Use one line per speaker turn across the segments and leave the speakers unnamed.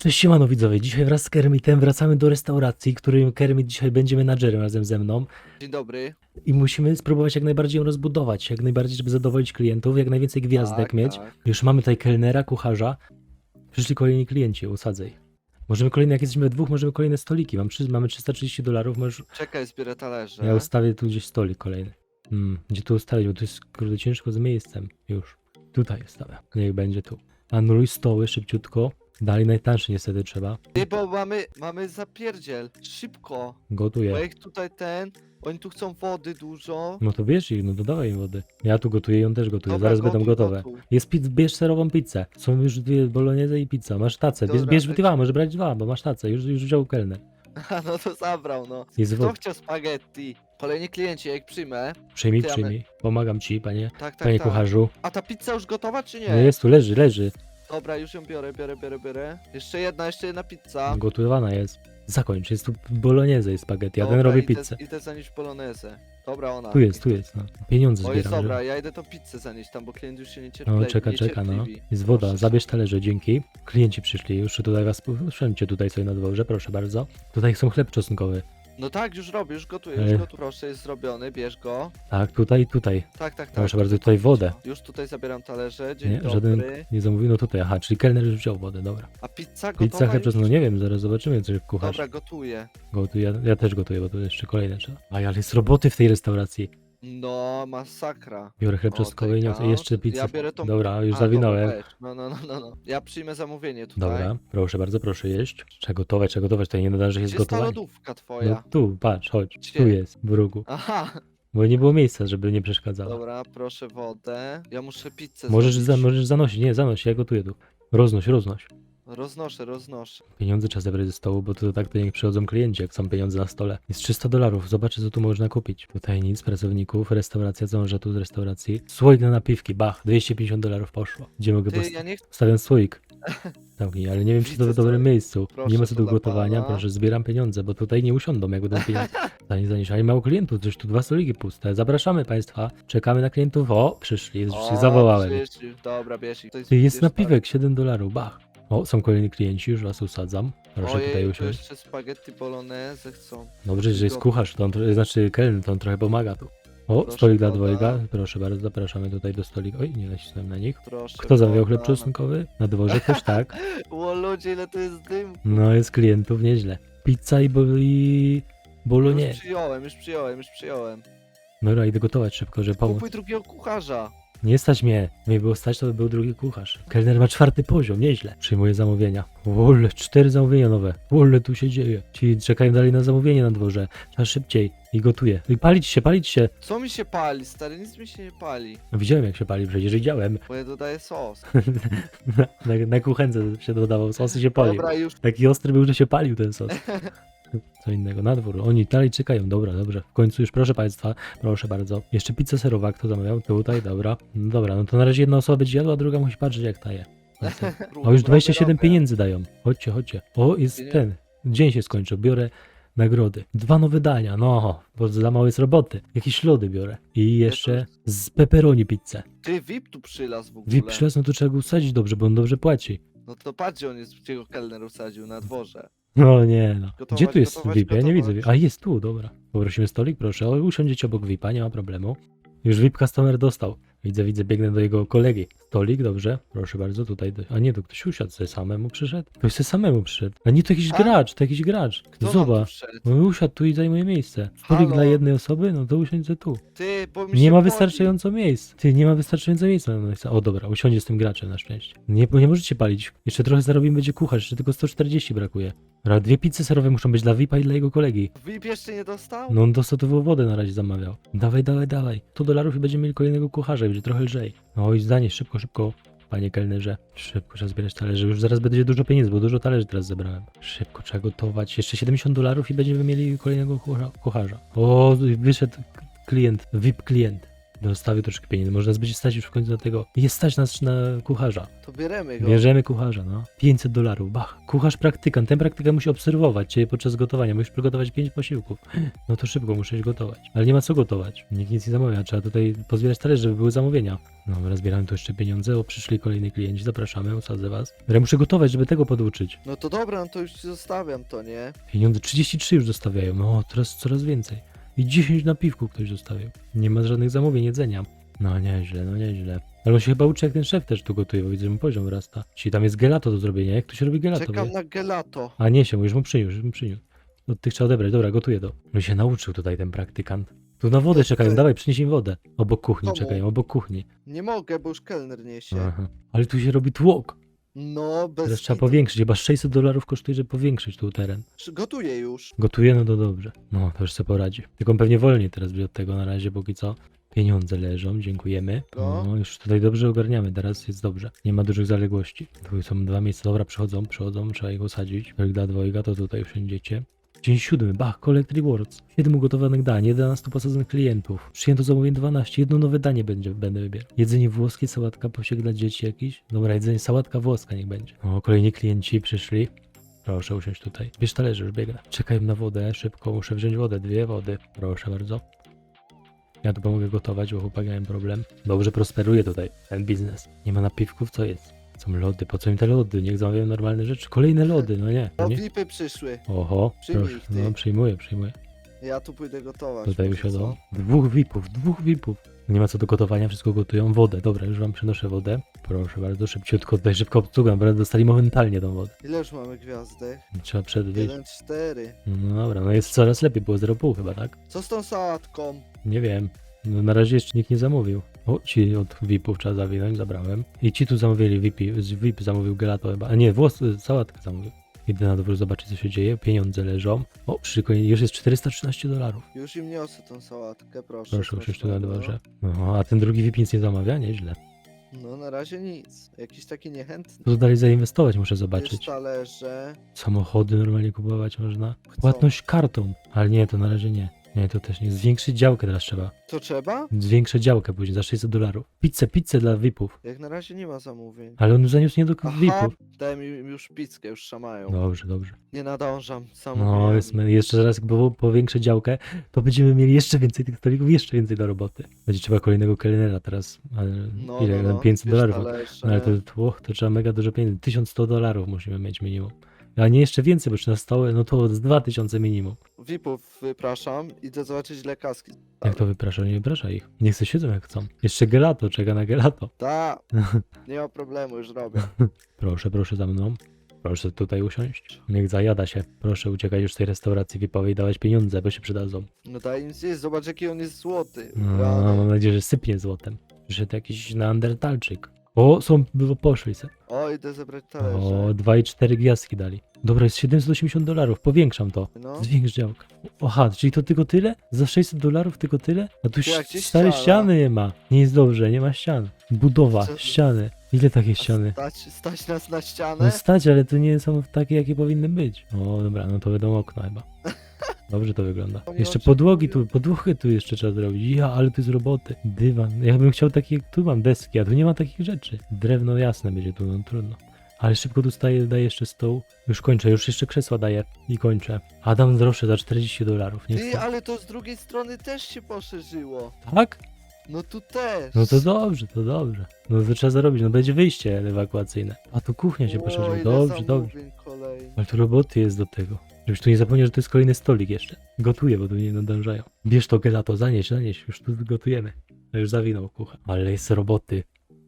Cześć siemano widzowie, dzisiaj wraz z Kermitem wracamy do restauracji, której Kermit dzisiaj będzie menadżerem razem ze mną
Dzień dobry.
i musimy spróbować jak najbardziej ją rozbudować, jak najbardziej, żeby zadowolić klientów, jak najwięcej gwiazdek
Tak,
mieć.
tak.
Już mamy tutaj kelnera, kucharza, przyszli kolejni klienci, usadzaj. Możemy kolejne, jak jesteśmy we dwóch, możemy kolejne stoliki, Mam, trzy- mamy 330 dolarów, możesz...
Czekaj, zbierę talerze.
Ja ustawię tu gdzieś stolik kolejny. Hmm, gdzie tu ustawić, bo tu jest kurde ciężko z miejscem, już. Tutaj ustawię, niech będzie tu. Anuluj stoły szybciutko, dalej najtańszy niestety trzeba.
Ty, bo mamy, mamy zapierdziel. Szybko.
Gotuję.
Bo jak tutaj ten, oni tu chcą wody dużo.
No to bierz ich, no dodawaj im wody. Ja tu gotuję i on też gotuje,
Dobra,
zaraz będą gotowe.
gotuj.
Jest pizz, bierz serową pizzę. Są już dwie bolognese i pizza, masz tacę. Bierz,
Dobra,
bierz
weź.
dwa, może brać dwa, bo masz tacę, już, już wziął kelner.
Aha, no to zabrał, no.
Jest
Kto
wód.
chciał spaghetti? Kolejni klienci, jak przyjmę.
Przyjmij,
Ty, a my-
przyjmij. Pomagam ci, panie,
Tak, tak,
panie
tak.
kucharzu.
A ta pizza już gotowa, czy nie?
No jest tu, leży, leży.
Dobra, już ją biorę, biorę, biorę, biorę. Jeszcze jedna, jeszcze jedna pizza.
Gotowana jest. Zakończ, jest tu bolognese i spaghetti, a ten
Dobra,
robi
idę-
pizzę.
Idę zanieść polonezę. Dobra, ona.
Tu jest, tu jest, no. Pieniądze
O, jest
zbieramy.
dobra, ja idę tą pizzę zanieść tam, bo klient już się nie cierpi.
No, czeka, czeka, no. Jest woda, zabierz talerze, dzięki. Klienci przyszli, już tutaj was, usiądźcie tutaj sobie na dworze, proszę bardzo. Tutaj są chleb czosnkowy.
No tak, już robię, już gotuję,
Ej.
już gotuję. Proszę, jest zrobiony, bierz go.
Tak, tutaj, tutaj.
Tak, tak, tak.
Proszę bardzo, tutaj wodę.
Już tutaj zabieram talerze, dzień
Nie,
dobry.
żaden nie zamówił, no tutaj, aha, czyli kelner już wziął wodę, dobra.
A pizza gotowa
Pizza chleb
już?
no nie wiem, zaraz zobaczymy, co kucharz
Dobra, gotuję.
gotuje. Ja, ja też gotuję, bo to jeszcze kolejne trzeba. A ale jest roboty w tej restauracji.
No, masakra.
Biorę chleb czosnkowy i niosę jeszcze pizzę.
Ja biorę tą-
Dobra, już
A,
zawinąłem.
dobra, weź. No, no, no, no, no. Ja przyjmę zamówienie tutaj.
Dobra, proszę bardzo, proszę jeść. Trzeba gotować, trzeba gotować, tutaj nie że jest
Gdzie jest ta lodówka
No
twoja?
tu, patrz, chodź,
Gdzie?
tu jest, w rogu.
Aha,
Bo nie było miejsca, żeby nie przeszkadzało.
dobra, proszę wodę. Ja muszę pizzę
Możesz, za,
zrobić.
możesz zanosić, nie, zanoś, ja gotuję tu. Roznoś, roznoś.
Roznoszę, roznoszę.
Pieniądze trzeba zebrać ze stołu, bo to tak to nie przychodzą klienci, jak są pieniądze na stole. Jest 300 dolarów, zobaczę co tu można kupić. Tutaj nic, pracowników, restauracja, może tu z restauracji. Słoik na napiwki, bach, 250 dolarów poszło. Gdzie mogę
Ty,
postawić?
ja nie chcę...
Stawiam słoik. Zamknij, ale nie wiem czy to w dobrym miejscu.
Proszę,
nie ma co
to dla
gotowania,
pana.
proszę, zbieram pieniądze, bo tutaj nie usiądą, jak będą pieniądze. Zanim zanieść, ale mało klientów, coś tu dwa stoliki puste. Zapraszamy Państwa, czekamy na klientów. O, przyszli, już się zawołałem.
przyszli. Dobra, bierz ich. To
Ty, jest
bierz
napiwek, 7 dolarów, bach. O, są kolejni klienci, już was usadzam. Proszę
Ojej,
tutaj
tu
usiąść.
jeszcze spaghetti bolognese chcą.
Dobrze, że jest kucharz, to on, tro- znaczy kelner, to on trochę pomaga tu. O,
Proszę
stolik dla dwojga, proszę bardzo, zapraszamy tutaj do stolika. Oj, nie nacisnąłem na nich.
Proszę.
Kto zamawiał chleb
woda.
czosnkowy? Na dworze też tak.
O ludzie, ile to jest dym.
No, jest klientów nieźle. Pizza i, bo, i bolognese.
Już przyjąłem, już przyjąłem, już przyjąłem.
Dobra, idę gotować szybko, żeby pomóc.
Kupuj drugiego kucharza.
Nie stać mnie. Nie było stać, to by był drugi kucharz. Kelner ma czwarty poziom, nieźle. Przyjmuje zamówienia. Wolę, cztery zamówienia nowe. Wolę, tu się dzieje. Ci czekają dalej na zamówienie na dworze. Trzeba szybciej. I gotuje. I palić się, palić się.
Co mi się pali, stary? Nic mi się nie pali.
Widziałem jak się pali, przecież widziałem.
Bo ja dodaję sos.
Na, na, na kuchence się dodawał, sosy się palił.
Dobra, już.
Taki ostry był, że się palił ten sos. Co innego, na dwór. Oni dalej czekają, dobra, dobrze. W końcu już, proszę Państwa, proszę bardzo. Jeszcze pizza serowa, kto zamawiał? Tutaj, dobra. No dobra, no to na razie jedna osoba będzie jadła, a druga musi patrzeć jak taje. O, już 27 pieniędzy dają. Chodźcie, chodźcie. O, jest ten. Dzień się skończył, biorę nagrody. Dwa nowe dania, no, bo za mało jest roboty. Jakieś lody biorę. I jeszcze z pepperoni pizzę.
Ty, VIP tu przylazł w ogóle.
VIP przylas, no to trzeba go usadzić dobrze, bo on dobrze płaci.
No to patrz, on jest, gdzie go kelner usadził, na dworze.
No nie no.
Gotować,
Gdzie tu jest
gotować,
VIP? Ja nie
gotować.
widzę. A jest tu, dobra. Poprosimy stolik, proszę. O, usiądziecie obok VIPa, nie ma problemu. Już VIP customer dostał. Widzę, widzę, biegnę do jego kolegi. Stolik, dobrze. Proszę bardzo, tutaj. Do... A nie, to ktoś usiadł, sobie samemu przyszedł. Ktoś sobie samemu przyszedł. A nie, to jakiś
A?
gracz, to jakiś gracz.
Kto nam tu
Zobacz.
wszedł?
No usiadł tu i zajmuje miejsce. Stolik
Halo?
dla jednej osoby? No to usiądź se tu.
Ty, bo mi
Nie
się
ma
pali.
wystarczająco miejsc. Ty, nie ma wystarczająco miejsca. na miejsca. O dobra, usiądzie z tym graczem na szczęście. Nie, nie możecie palić. Jeszcze trochę zarobimy, będzie kucharz, jeszcze tylko 140 brakuje. Dwie pizze serowe muszą być dla VIPa i dla jego kolegi.
VIP jeszcze nie dostał?
No on dostał to wodę na razie zamawiał. Dawaj, dawaj, dawaj. 100 dolarów i będziemy mieli kolejnego kucharza będzie trochę lżej. No i zdanie, szybko, szybko. Panie kelnerze, szybko trzeba zbierać talerze. Już zaraz będzie dużo pieniędzy, bo dużo talerzy teraz zebrałem. Szybko trzeba gotować. Jeszcze 70 dolarów i będziemy mieli kolejnego kucha- kucharza. O, wyszedł klient, VIP klient. Dostawił troszkę pieniędzy. Można zbyć stać już w końcu na tego. Jest stać nas na kucharza.
To bieremy go.
Bierzemy kucharza, no. 500 dolarów, bach. Kucharz praktykant. Ten praktykant musi obserwować cię podczas gotowania. Musisz przygotować 5 posiłków. No to szybko muszę iść gotować. Ale nie ma co gotować. Nikt nic nie zamawia. Trzeba tutaj pozbierać talerze, żeby były zamówienia. Dobra, zbieramy tu jeszcze pieniądze. O, przyszli kolejni klienci. Zapraszamy, usadzę was. Ja muszę gotować, żeby tego poduczyć.
No to dobra, no to już ci zostawiam to, nie?
Pieniądze 33 już zostawiają. No, teraz coraz więcej. I 10 napiwków ktoś zostawił. Nie ma żadnych zamówień jedzenia. No nieźle, no nieźle. Ale on się chyba uczy jak ten szef też tu gotuje, bo widzę, że mu poziom rasta. Czyli tam jest gelato do zrobienia. Jak to się robi gelato?
Czekam
wie?
na gelato.
A nie się, już mu przyniósł, już mu przyniósł. Od tych trzeba odebrać. Dobra, gotuję to. No się nauczył tutaj ten praktykant. Tu na wodę
No
czekają, dawaj, przynieś im wodę. Obok kuchni
Komu?
czekają, obok kuchni.
Nie mogę, bo już kelner niesie.
Aha. Ale tu się robi tłok.
No, bez
Teraz trzeba
kitu.
powiększyć. Chyba 600 dolarów kosztuje, żeby powiększyć tu teren.
Gotuję już.
Gotuje, no to dobrze. No, to już sobie poradzi. Tylko on pewnie wolniej teraz będzie od tego na razie, póki co. Pieniądze leżą, dziękujemy.
No.
No, już tutaj dobrze ogarniamy, teraz jest dobrze. Nie ma dużych zaległości. Tu są dwa miejsca, dobra, przychodzą, przychodzą, trzeba ich usadzić. Dwojga, dwojga, to tutaj usiądziecie. Dzień siódmy, bach, Collect Rewards. 7 ugotowanych dań, 11 posadzonych klientów. Przyjęto zamówień 12, jedno nowe danie będzie, będę wybierał. Jedzenie włoskie, sałatka, posiek dla dzieci jakiś. Dobra, jedzenie, sałatka włoska niech będzie. O, kolejni klienci przyszli. Proszę usiąść tutaj. Bierz talerze, już biegnę. Czekaj na wodę, szybko, muszę wziąć wodę, dwie wody. Proszę bardzo. Ja tu pomogę gotować, bo chłopaki mają problem. Dobrze prosperuje tutaj ten biznes. Nie ma napiwków, co jest? Są lody, po co im te lody? Niech zamawiają normalne rzeczy. Kolejne lody, no nie. No
O,
nie.
VIPy przyszły.
Oho,
Przyjmij
proszę.
ich, ty.
No przyjmuję, przyjmuję.
Ja tu pójdę gotować.
Tutaj
może
usiadło.
co?
Dwóch VIPów, dwóch VIPów. Nie ma co do gotowania, wszystko gotują. Wodę, dobra, już wam przynoszę wodę. Proszę bardzo, szybciutko, tutaj szybko obsługa, bo dostali momentalnie tą wodę.
Ile już mamy gwiazdek?
Trzeba przed wyjść.
1, 4.
No dobra, no jest coraz lepiej, było 0,5 chyba, tak?
Co z tą sałatką?
Nie wiem. No, na razie jeszcze nikt nie zamówił. O, ci od VIP-ów trzeba zawinąć, zabrałem. I ci tu zamówili VIP, z VIP zamówił gelato chyba. A nie, włos, y, sałatkę zamówił. Idę na dwór zobaczyć co się dzieje. Pieniądze leżą. O, przy koniec, już jest 413 dolarów.
Już im niosę tą sałatkę, proszę.
Proszę usiąść tu na dworze. No, a ten drugi VIP nic nie zamawia? Nieźle.
No na razie nic. Jakiś taki niechętny.
Tu dalej zainwestować muszę zobaczyć.
talerze.
Samochody normalnie kupować można. Płatność kartą. Ale nie, to na razie nie. Nie, to też nie. Zwiększyć działkę teraz trzeba.
To trzeba?
Zwiększę działkę później za 600 dolarów. Pizzę, pizzę dla VIP-ów.
Jak na razie nie ma zamówień.
Ale on zaniósł nie do
Aha,
VIP-ów.
dałem im już pizzkę, już szamają.
Dobrze, dobrze.
Nie nadążam.
No,
Zamówieniami.
jest, jeszcze zaraz jak powo- powiększę działkę, to będziemy mieli jeszcze więcej tych stolików, jeszcze więcej do roboty. Będzie trzeba kolejnego kelnera teraz. Ale
No,
ile?
no, no.
500
Bierz
dolarów. No, ale to, to, to trzeba mega dużo pieniędzy. 1100 dolarów musimy mieć minimum. A nie jeszcze więcej, bo już na stałe, no to z 2000 minimum.
VIP-ów wypraszam. Idę zobaczyć ile kaski.
Jak to wyprasza? Nie wyprasza ich. Niech se siedzą jak chcą. Jeszcze gelato, czeka na gelato.
Ta, nie ma problemu, już robię.
Proszę, proszę za mną. Proszę tutaj usiąść. Niech zajada się. Proszę uciekać już z tej restauracji VIP-owej i dawać pieniądze, bo się przydadzą.
No daj im zjeść, zobacz jaki on jest złoty.
No,
Rany.
mam nadzieję, że sypnie złotem. Przyszedł jakiś neandertalczyk. O, są, było, poszli se.
O, idę zebrać talerze.
O, 2,4 gwiazdki dali. Dobra, jest 780 dolarów, powiększam to.
No.
Zwiększ działkę. Aha, czyli to tylko tyle? Za 600 dolarów tylko tyle? A tu
jak
ś-
gdzieś
stare
ściana.
ściany nie ma. Nie jest dobrze, nie ma ścian. Budowa,
Co-
ściany. Ile takie ściany?
Stać, stać nas na
No
ścianę?
stać, ale to nie są takie, jakie powinny być. O, dobra, no to będą okna chyba. Dobrze to wygląda. Jeszcze podłogi tu, podłogę tu jeszcze trzeba zrobić. Ja, ale tu jest roboty. Dywan. Ja bym chciał takie, tu mam deski, a tu nie ma takich rzeczy. Drewno jasne będzie tu, no trudno. Ale szybko dostaję, daję jeszcze stół. Już kończę, już jeszcze krzesła daję i kończę. Adam droższe za 40 dolarów, nie
Ty,
chcę.
ale to z drugiej strony też się poszerzyło.
Tak?
No tu też.
No to dobrze, to dobrze. No to trzeba zarobić, no będzie wyjście ewakuacyjne. A tu kuchnia się
ile
Dobrze, dobrze. Ale tu roboty jest do tego. Żebyś tu nie zapomniał, że to jest kolejny stolik jeszcze. Gotuję, bo tu nie nadążają. Bierz to gelato, zanieś, zanieś, już tu gotujemy. No już zawinął kucha. Ale jest roboty.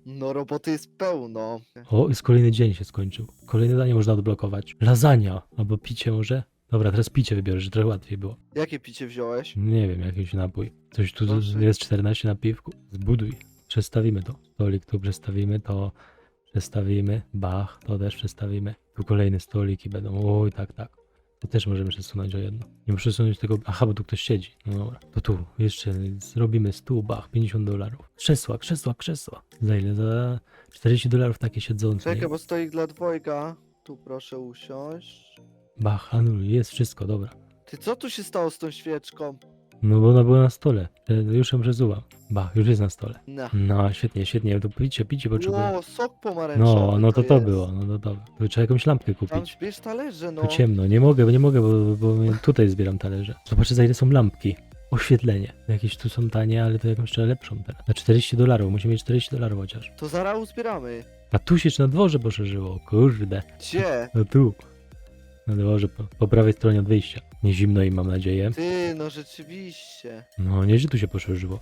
No roboty jest pełno.
O, jest kolejny dzień się skończył. Kolejne danie można odblokować. Lasagna, albo picie może. Dobra, teraz picie wybiorę, że trochę łatwiej było.
Jakie picie wziąłeś?
Nie wiem, jakiś napój. Coś tu
Proszę.
jest 14 na piwku. Zbuduj. Przestawimy to. Stolik tu przestawimy, to przestawimy. Bach, to też przestawimy. Tu kolejne stoliki będą. Oj, tak, tak. To też możemy przesunąć o jedno. Nie muszę przesunąć tego. Aha, bo tu ktoś siedzi. No dobra. To tu jeszcze zrobimy stół, bach, 50 dolarów. Krzesła, krzesła, krzesła. Za ile? Za 40 dolarów takie siedzące.
Czekaj, bo stoik dla dwojga. Tu proszę usiąść.
Bach, anuluj, jest wszystko, dobra.
Ty, co tu się stało z tą świeczką?
No bo ona była na stole. E, Już ją przesuwam. Ba, już jest na stole.
No.
No, świetnie, świetnie. To picie, picie potrzebuję.
Ło, sok pomarańczowy
No, no to to
jest.
było, no to to. To trzeba jakąś lampkę
Tam
kupić.
bierz talerze, no.
Tu ciemno, nie mogę, bo nie mogę, bo, bo tutaj zbieram talerze. Zobaczcie za ile są lampki. Oświetlenie. Jakieś tu są tanie, ale to jakąś trzeba lepszą teraz. Na 40 dolarów, musimy mieć 40 dolarów chociaż.
To zaraz uzbieramy.
A tu się na dworze poszerzyło, kurde.
Gdzie?
No tu. Na dworze, po, po prawej stronie od wyjścia. Nie zimno im mam nadzieję.
Ty, no rzeczywiście.
No, nieźle tu się poszerzyło.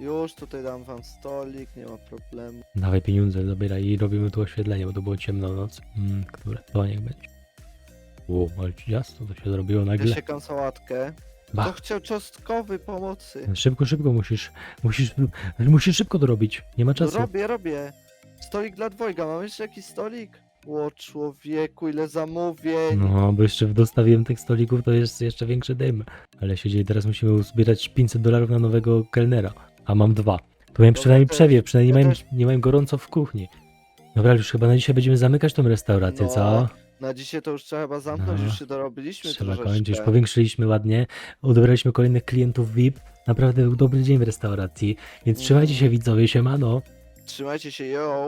Już tutaj dam wam stolik, nie ma problemu.
Dawaj pieniądze, zabieraj i robimy tu oświetlenie, bo to było ciemno w nocy. Mm, które? To niech będzie. Wow, ale jasno to się zrobiło
Ja
nagle.
siekam sałatkę. Kto
Ba,
chciał cząstkowy pomocy?
szybko, szybko musisz, musisz, musisz szybko to robić. Nie ma
No
czasu.
robię, robię. Stolik dla dwojga, mam jeszcze jakiś stolik? O człowieku, ile zamówień.
No, bo jeszcze dostawiłem tych stolików, to jest jeszcze większy dym. Ale się dzieje, teraz musimy uzbierać 500 dolarów na nowego kelnera, a mam dwa. Miałem
Dobra,
przynajmniej
też.
przewiew, przynajmniej
Ja
nie, mają,
też.
nie mają gorąco w kuchni. Dobra, już chyba na dzisiaj będziemy zamykać tą restaurację,
No,
co?
Na dzisiaj to już trzeba chyba zamknąć,
No,
już się dorobiliśmy
Trzeba kończyć. Już powiększyliśmy ładnie, odebraliśmy kolejnych klientów VIP. Naprawdę był dobry dzień w restauracji, więc
Mhm.
trzymajcie się widzowie, siemano.
Trzymajcie się, yo!